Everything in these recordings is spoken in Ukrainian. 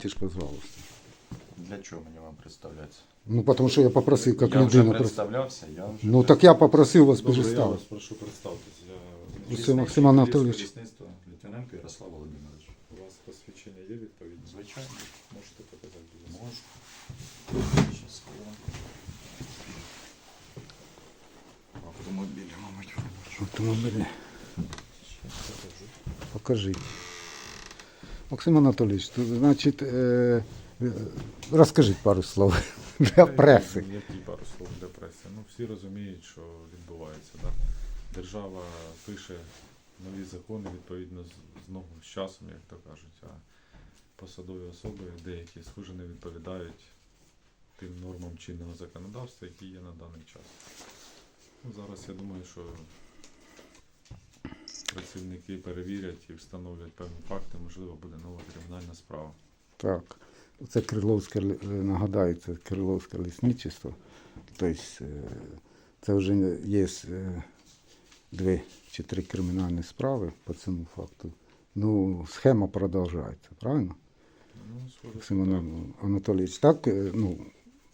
Ти ж, пожалуйста. Для чого мені вам представлятися? Ну, тому що я попросив, як я вже людина. представлявся, я вже... Ну так я попросив вас Добре, я представити. вас прошу представитись. Я Це Лісничий Максим Анатолійович. Київського лісництва Літвиненко Ярослав Володимирович. у вас посвідчення є відповідно? Звичайно. Можете показати. будь ласка? Можу. Щас хвилинку. Автомобілі, мабуть, робочі. Автомобілі. Щас покажу. Покажи. Максим Анатолійович, то, значить, е, розкажіть пару слов для преси. Які пару слов для преси? Ну, всі розуміють, що відбувається. Да? Держава пише нові закони відповідно з, знову з часом, як то кажуть, а посадові особи деякі схоже не відповідають тим нормам чинного законодавства, які є на даний час. Ну, зараз я думаю, що працівники перевірять і встановлять певні факти, можливо, буде нова кримінальна справа. Так. Це Криловське, е, нагадаю, це Криловське лісничество. Тобто е, це вже є е, дві чи три кримінальні справи по цьому факту. Ну, схема продовжується, правильно? Ну. Ана- Анатолійович, так, ну,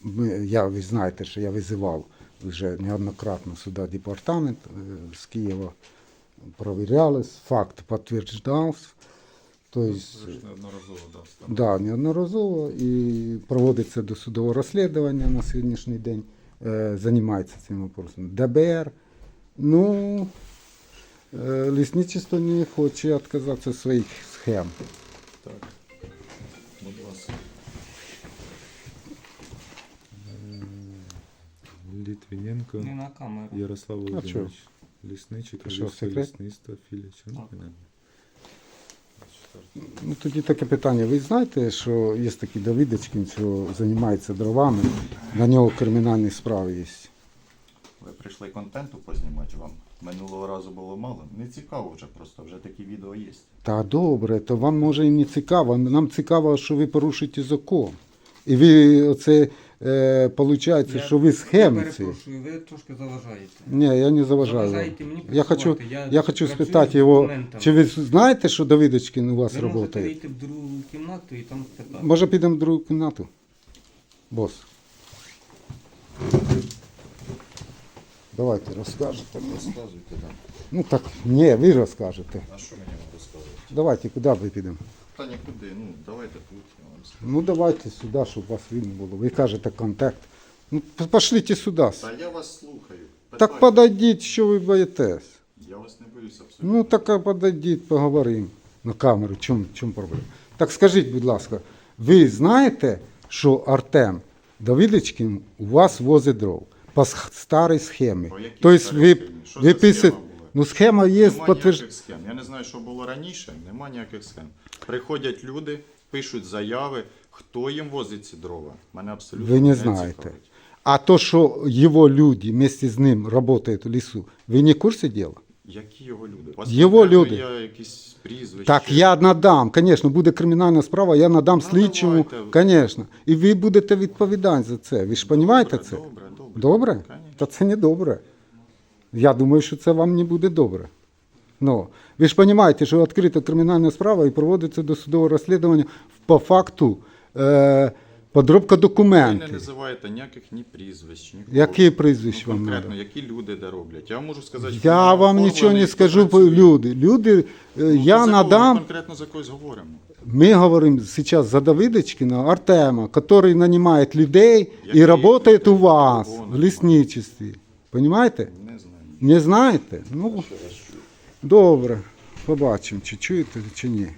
ми, я, ви знаєте, що я визивав вже неоднократно сюди департамент з Києва, провіряли, факт підтверджувався. Тобто, Ви неодноразово да. Да, неодноразово і проводиться досудове розслідування на сьогоднішній день. Е, займається цим вопросом. ДБР. Ну, е, лісничество не хоче відказатися від своїх схем. Так. Будь ласка. Літвіненко Не на камеру. Ярослав? Володимирович. Лісничий, секрет? лісництво, Чернігівна. Ну, тоді таке питання. Ви знаєте, що є такий Давидочкін, що займається дровами, на нього кримінальні справи є. Ви прийшли контенту познімати вам. Минулого разу було мало. Не цікаво вже просто, вже такі відео є. Та добре, то вам може і не цікаво. Нам цікаво, що ви порушуєте закон. І ви оце, е, виходить, що ви Я схемиці. перепрошую, ви трошки заважаєте. Ні, я не заважаю. Заважаєте мені Я хочу, працювати. я хочу працюю спитати з його, документами. чи ви знаєте, що Давидочкин у вас Ви можете працює? вийти в другу кімнату і там спитати. Може підемо в другу кімнату? Бос. Давайте розкажете. Розказуйте, так. Ну так, ні, ви розкажете. А що мені вам розказувати? Давайте, куди ви підемо? Та нікуди, ну давайте тут, я вам розкажу. Ну давайте сюди, щоб вас видно було. Ви кажете контакт. Ну, п- пошліть сюди. Та я вас слухаю. Так Питайте. подойдіть, що ви боїтесь. Я вас не боюсь абсолютно. Ну так а подойдіть, поговоримо на камеру. Чому, чому проблема? Так скажіть, будь ласка, ви знаєте, що Артем Давидочкин у вас возить дров по сх- старій схемі? По якій Тобто старій ви, схемі? Що ви за схема? Ну схема є Нема підтвердження. ніяких схем. Я не знаю, що було раніше, нема ніяких схем. Приходять люди, пишуть заяви, хто їм возить ці дрова. Мене абсолютно Ви не знаєте. цікавить. А то, що його люди вместе з ним працюють у лісу, ви не в курсі діла? Які його люди? У вас Його конкретно люди. Є якісь прізвища? Так, я надам, звісно, буде кримінальна справа, я надам Ну, слідчому, давайте. звісно. І ви будете відповідати за це. Ви ж розумієте це? Добре, добре. Добре? Конечно. Та це не добре. Я думаю, що це вам не буде добре. Ну, ви ж розумієте, що відкрита кримінальна справа і проводиться досудове розслідування по факту е, подробка Ви не називаєте ніяких ні прізвищ, ні Які прізвища ну, вам конкретно, треба? які люди де роблять. Я можу сказати, Я хто вам нічого не скажу, працює. люди. Люди, е, Ну, я надам. Ми конкретно за когось говоримо. Мы говорим сейчас за Давидочкина Артема, который нанимает людей Який работает у вас в нанимає? лесничестве. Понимаете? Не знаєте? Ну, добре. Побачимо, чи чуєте, чи ні.